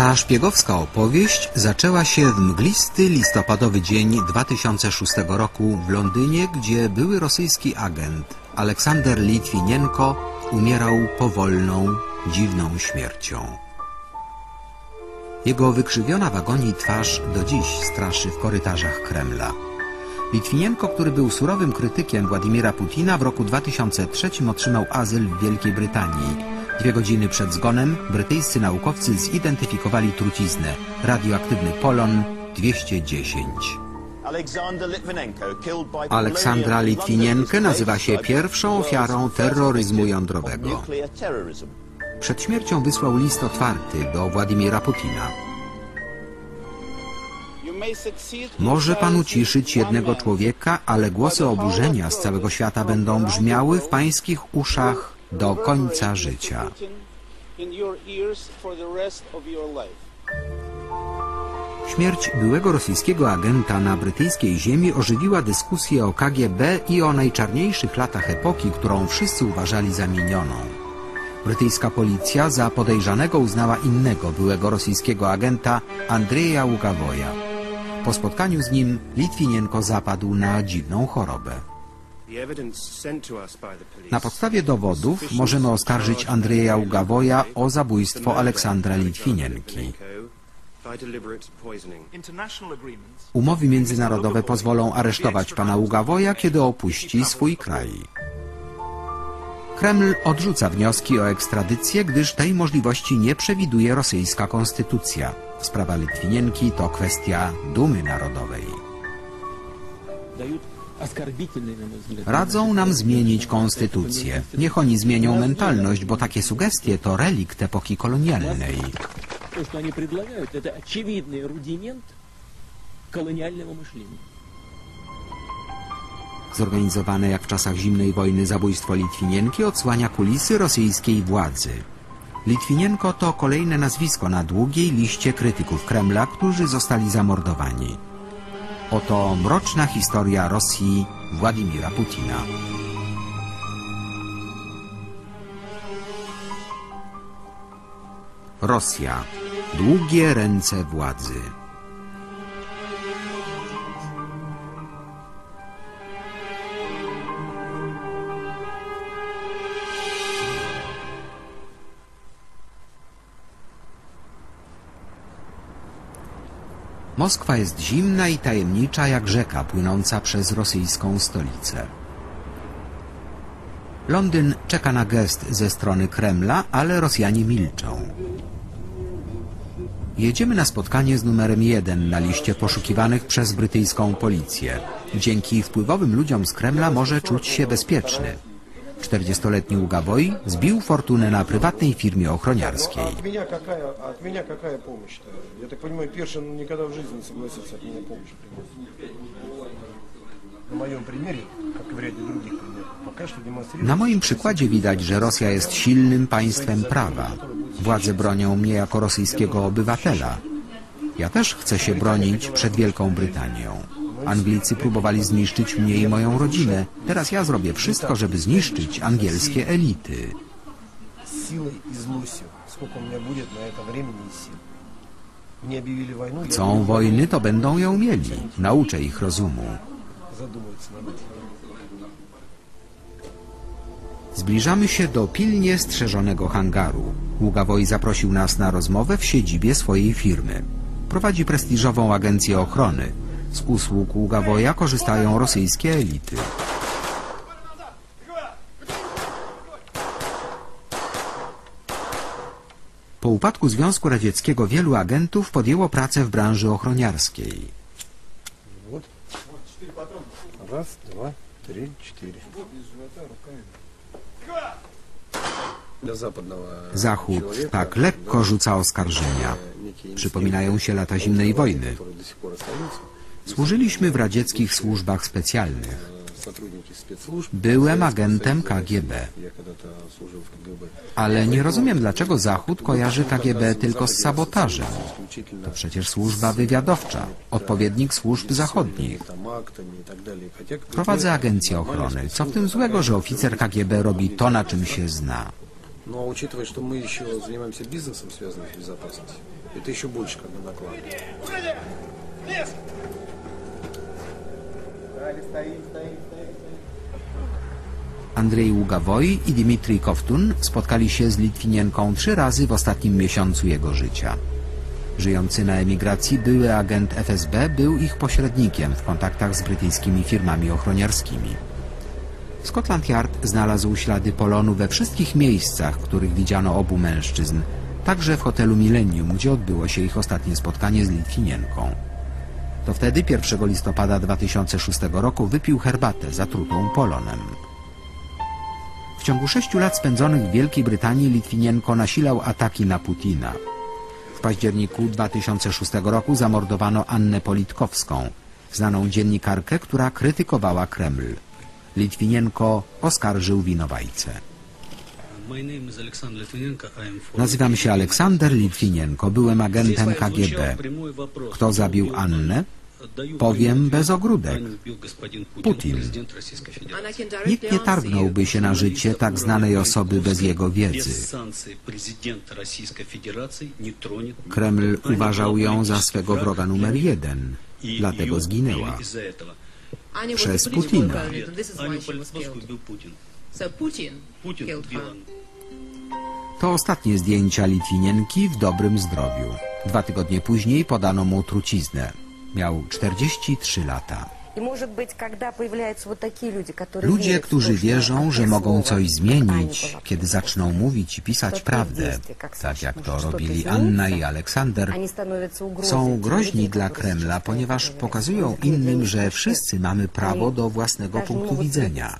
Ta szpiegowska opowieść zaczęła się w mglisty listopadowy dzień 2006 roku w Londynie, gdzie były rosyjski agent Aleksander Litwinienko umierał powolną, dziwną śmiercią. Jego wykrzywiona w agonii twarz do dziś straszy w korytarzach Kremla. Litwinienko, który był surowym krytykiem Władimira Putina, w roku 2003 otrzymał azyl w Wielkiej Brytanii. Dwie godziny przed zgonem brytyjscy naukowcy zidentyfikowali truciznę radioaktywny polon 210. Aleksandra Litwinienkę nazywa się pierwszą ofiarą terroryzmu jądrowego. Przed śmiercią wysłał list otwarty do Władimira Putina. Może pan uciszyć jednego człowieka, ale głosy oburzenia z całego świata będą brzmiały w pańskich uszach do końca życia. Śmierć byłego rosyjskiego agenta na brytyjskiej ziemi ożywiła dyskusję o KGB i o najczarniejszych latach epoki, którą wszyscy uważali za minioną. Brytyjska policja za podejrzanego uznała innego byłego rosyjskiego agenta Andrzeja Łukawoja. Po spotkaniu z nim Litwinienko zapadł na dziwną chorobę. Na podstawie dowodów możemy oskarżyć Andrzeja Ługawoja o zabójstwo Aleksandra Litwinienki. Umowy międzynarodowe pozwolą aresztować pana Ługawoja, kiedy opuści swój kraj. Kreml odrzuca wnioski o ekstradycję, gdyż tej możliwości nie przewiduje rosyjska konstytucja. Sprawa Litwinienki to kwestia dumy narodowej. Radzą nam zmienić konstytucję. Niech oni zmienią mentalność, bo takie sugestie to relikt epoki kolonialnej. То, что они предлагают, это очевидный рудимент колониального мышления. Zorganizowane jak w czasach zimnej wojny zabójstwo Litwinienki odsłania kulisy rosyjskiej władzy. Litwinienko to kolejne nazwisko na długiej liście krytyków Kremla, którzy zostali zamordowani. Oto mroczna historia Rosji Władimira Putina. Rosja. Długie ręce władzy. Moskwa jest zimna i tajemnicza jak rzeka płynąca przez rosyjską stolicę. Londyn czeka na gest ze strony Kremla, ale Rosjanie milczą. Jedziemy na spotkanie z numerem jeden na liście poszukiwanych przez brytyjską policję. Dzięki wpływowym ludziom z Kremla może czuć się bezpieczny. 40-letni Ugaboj zbił fortunę na prywatnej firmie ochroniarskiej. Na moim przykładzie widać, że Rosja jest silnym państwem prawa. Władze bronią mnie jako rosyjskiego obywatela. Ja też chcę się bronić przed Wielką Brytanią. Anglicy próbowali zniszczyć mnie i moją rodzinę. Teraz ja zrobię wszystko, żeby zniszczyć angielskie elity. Chcą wojny, to będą ją mieli. Nauczę ich rozumu. Zbliżamy się do pilnie strzeżonego hangaru. Ługawoi zaprosił nas na rozmowę w siedzibie swojej firmy. Prowadzi prestiżową agencję ochrony. Z usług Ługawoja korzystają rosyjskie elity. Po upadku Związku Radzieckiego wielu agentów podjęło pracę w branży ochroniarskiej. Raz, dwa, trzy, cztery. Zachód tak lekko rzuca oskarżenia. Przypominają się lata zimnej wojny. который до сих пор остается. Służyliśmy w radzieckich służbach specjalnych. Сотрудники спецслужб. Byłem agentem KGB. Я когда-то служил в КГБ. Ale nie rozumiem, dlaczego Zachód kojarzy KGB tylko z sabotażem. Исключительно To przecież służba wywiadowcza, odpowiednik służb zachodnich. там актами и так далее. Хотя КГБ Prowadzę agencję ochrony. Co w tym złego, że oficer KGB robi to, na czym się zna? Но учитывая, что мы еще занимаемся бизнесом, связанным с безопасностью, это еще больше как бы Mesmo! Andrzej Ługawoi i Dmitrij Kowtun spotkali się z Litwinienką trzy razy w ostatnim miesiącu jego życia. Żyjący na emigracji były agent FSB był ich pośrednikiem w kontaktach z brytyjskimi firmami ochroniarskimi. Scotland Yard znalazł ślady polonu we wszystkich miejscach, w których widziano obu mężczyzn, także w hotelu Millennium, gdzie odbyło się ich ostatnie spotkanie z Litwinienką. To wtedy 1 listopada 2006 roku wypił herbatę zatrutą polonem. W ciągu sześciu lat spędzonych w Wielkiej Brytanii Litwinienko nasilał ataki na Putina. W październiku 2006 roku zamordowano Annę Politkowską, znaną dziennikarkę, która krytykowała Kreml. Litwinienko oskarżył winowajcę. Nazywam się Aleksander Litwinienko, byłem agentem KGB. Kto zabił Annę? Powiem bez ogródek. Putin. Nikt nie targnąłby się na życie tak znanej osoby bez jego wiedzy. Kreml uważał ją za swego wroga numer jeden, dlatego zginęła. Przez Putina. To ostatnie zdjęcia Litwinienki w dobrym zdrowiu. Dwa tygodnie później podano mu truciznę. Miał 43 lata. Ludzie, którzy wierzą, że mogą coś zmienić, kiedy zaczną mówić i pisać prawdę, tak jak to robili Anna i Aleksander, są groźni dla Kremla, ponieważ pokazują innym, że wszyscy mamy prawo do własnego punktu widzenia.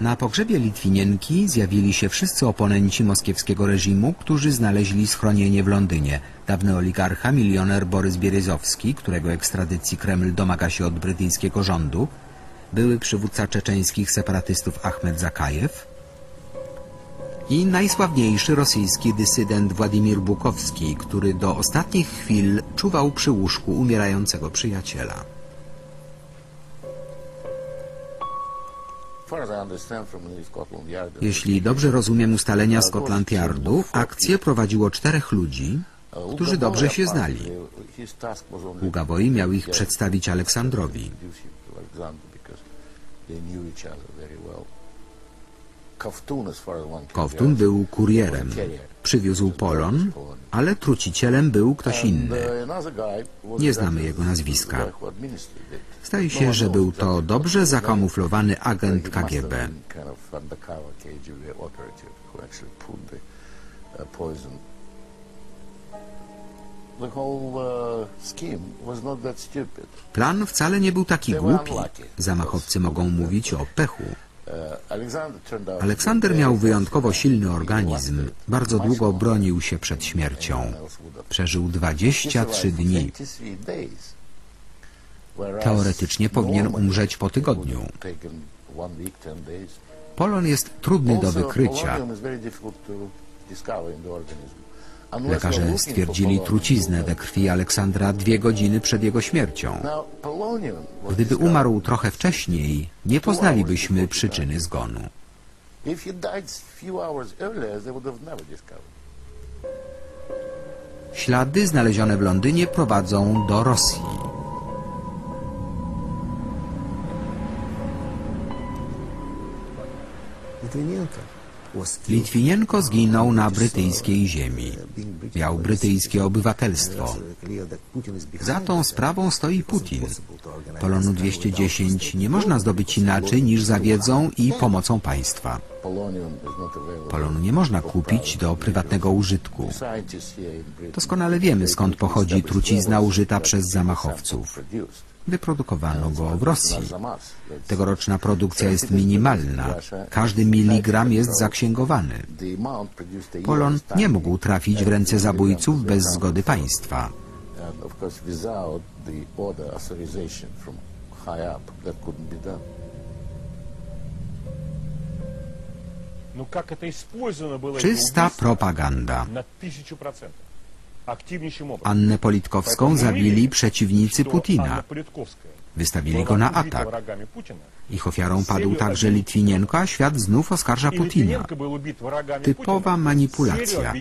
Na pogrzebie Litwinienki zjawili się wszyscy oponenci moskiewskiego reżimu, którzy znaleźli schronienie w Londynie. Dawny oligarcha, milioner Borys Bierezowski, którego ekstradycji Kreml domaga się od brytyjskiego rządu, były przywódca czeczeńskich separatystów Ahmed Zakajew i najsławniejszy rosyjski dysydent Władimir Bukowski, który do ostatnich chwil czuwał przy łóżku umierającego przyjaciela. Jeśli dobrze rozumiem ustalenia Scotland Yardu, akcję prowadziło czterech ludzi, którzy dobrze się znali. Ługawoi miał ich przedstawić Aleksandrowi. Koftun był kurierem. Przywiózł polon, ale trucicielem był ktoś inny. Nie znamy jego nazwiska. Zdaje się, że był to dobrze zakamuflowany agent KGB. Plan wcale nie był taki głupi. Zamachowcy mogą mówić o pechu. Aleksander miał wyjątkowo silny organizm. Bardzo długo bronił się przed śmiercią. Przeżył 23 dni. Teoretycznie powinien umrzeć po tygodniu. Polon jest trudny do wykrycia. Lekarze stwierdzili truciznę we krwi Aleksandra dwie godziny przed jego śmiercią. Gdyby umarł trochę wcześniej, nie poznalibyśmy przyczyny zgonu. Ślady znalezione w Londynie prowadzą do Rosji. Litwinienko zginął na brytyjskiej ziemi. Miał brytyjskie obywatelstwo. Za tą sprawą stoi Putin. Polonu 210 nie można zdobyć inaczej niż za wiedzą i pomocą państwa. Polonu nie można kupić do prywatnego użytku. Doskonale wiemy, skąd pochodzi trucizna użyta przez zamachowców. Wyprodukowano go w Rosji. Tegoroczna produkcja jest minimalna. Każdy miligram jest zaksięgowany. Polon nie mógł trafić w ręce zabójców bez zgody państwa. Czysta propaganda. Annę Politkowską zabili przeciwnicy Putina. Wystawili go na atak. Ich ofiarą padł także Litwinienko, a świat znów oskarża Putina. Typowa manipulacja.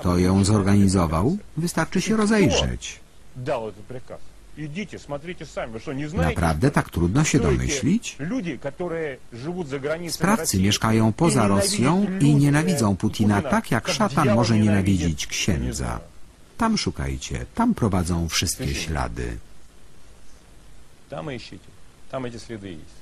Kto ją zorganizował? Wystarczy się rozejrzeć. Дал этот приказ. Идите, смотрите сами. Вы что, не знаете? Naprawdę tak trudno się Кто эти domyślić? Люди, которые живут за границей Sprawcy России mieszkają и poza ненавидят Rosją i люди, nienawidzą э, Putina Путина, tak jak как szatan дьявол może ненавидит, nienawidzić я не księdza. знаю. Tam szukajcie, tam prowadzą wszystkie ślady. Там ищите. Там эти следы есть.